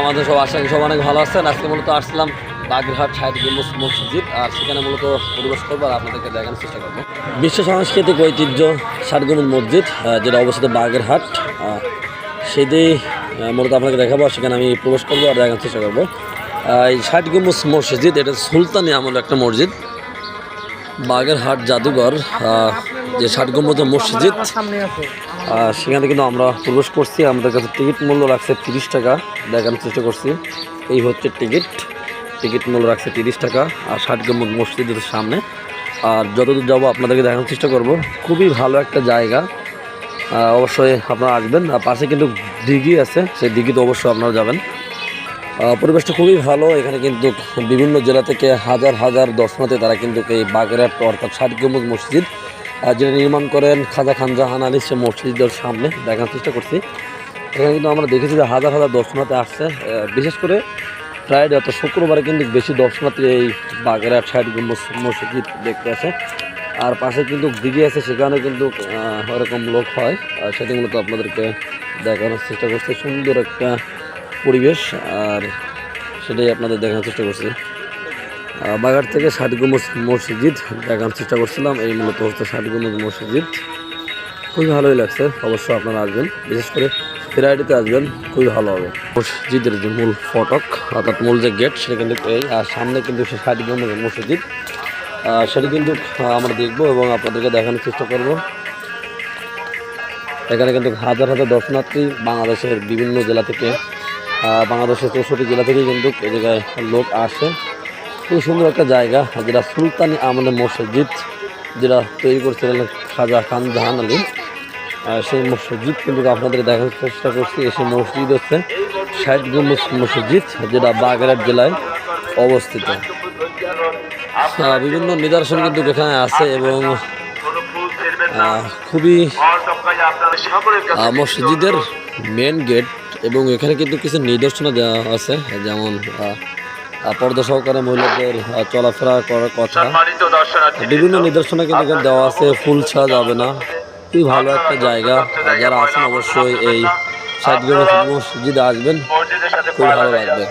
আমাদের সব করি সব অনেক ভালো আছেন। আজকে মূলত আসলাম বাগেরহাট গম্বুজ মসজিদ, আর সেখানে মূলত পরিবেশ করব আর আপনাদেরকে দেখানোর চেষ্টা করব। বিশ্ব সাংস্কৃতিক ঐতিহ্য ষাট মসজিদ যেটা অবস্থিত বাগেরহাট সেটাই মূলত আপনাকে দেখাবো সেখানে আমি প্রবেশ করব আর দেখানোর চেষ্টা করব। এই ষাট গম্বুজ মসজিদ, এটা সুলতানি আমল একটা মসজিদ। বাগেরহাট জাদুঘর যে ষাট গম্বুজের মসজিদ সেখানে কিন্তু আমরা প্রবেশ করছি। আমাদের কাছে টিকিট মূল্য রাখছে তিরিশ টাকা। দেখানোর চেষ্টা করছি। এই হচ্ছে টিকিট। টিকিট মূল্য রাখছে তিরিশ টাকা। আর ষাট গম্বুজ মসজিদের সামনে। আর যতদূর যাব আপনাদেরকে দেখানোর চেষ্টা করব। খুবই ভালো একটা জায়গা। অবশ্যই আপনারা আসবেন। আর পাশে কিন্তু দিঘি আছে। সেই দিঘিতে অবশ্যই আপনারা যাবেন। পরিবেশটা খুবই ভালো। এখানে কিন্তু বিভিন্ন জেলা থেকে হাজার হাজার দর্শনার্থী তারা কিন্তু এই বাগেরহাট অর্থাৎ ষাট মসজিদ যেটা নির্মাণ করেন খাজা খান জাহান আলী সে মসজিদের সামনে দেখার চেষ্টা করছি। এখানে কিন্তু আমরা দেখেছি যে হাজার হাজার দর্শনার্থী আসছে বিশেষ করে ফ্রাইডে অর্থাৎ শুক্রবারে কিন্তু বেশি দর্শনার্থী এই বাগেরহাট ষাট মসজিদ দেখতে আসে। আর পাশে কিন্তু দিঘি আছে, সেখানে কিন্তু ওরকম লোক হয়। সেটা মূলত আপনাদেরকে দেখানোর চেষ্টা করছে। সুন্দর একটা পরিবেশ, আর সেটাই আপনাদের দেখানোর চেষ্টা করছি। বাগার থেকে ষাট গম্বুজ মসজিদ দেখানোর চেষ্টা করছিলাম, এই মূলত হচ্ছে ষাট গম্বুজ মসজিদ। খুবই ভালোই লাগছে অবশ্যই আপনারা আসবেন, বিশেষ করে ফ্রাইডেতে আসবেন, খুবই ভালো হবে। মসজিদের যে মূল ফটক, অর্থাৎ মূল যে গেট, সেটা কিন্তু এই, আর সামনে কিন্তু সে ষাট গম্বুজ মসজিদ সেটা কিন্তু আমরা দেখব এবং আপনাদেরকে দেখানোর চেষ্টা করব। এখানে কিন্তু হাজার হাজার দর্শনার্থী বাংলাদেশের বিভিন্ন জেলা থেকে বাংলাদেশের চৌষট্টি জেলা থেকে কিন্তু এই জায়গায় লোক আসে। খুব সুন্দর একটা জায়গা, যেটা সুলতানি আমলের মসজিদ, যেটা তৈরি করছিলেন খাজা খান জাহান আলী। সেই মসজিদ কিন্তু আপনাদের দেখার চেষ্টা করছি এসে মসজিদ হচ্ছে ষাট মসজিদ, যেটা বাগেরহাট জেলায় অবস্থিত। বিভিন্ন নিদর্শন কিন্তু এখানে আছে এবং খুবই মসজিদের মেন গেট এবং এখানে কিন্তু কিছু নিদর্শন দেওয়া আছে যেমন পর্দা সহকারে মহিলাদের চলাফেরা করার কথা। বিভিন্ন নিদর্শনে কিন্তু এখানে দেওয়া আছে ফুল ছাড়া যাবে না। খুবই ভালো একটা জায়গা। যারা আছেন অবশ্যই এই সাইড মসজিদে আসবেন। খুব ভালো লাগবে।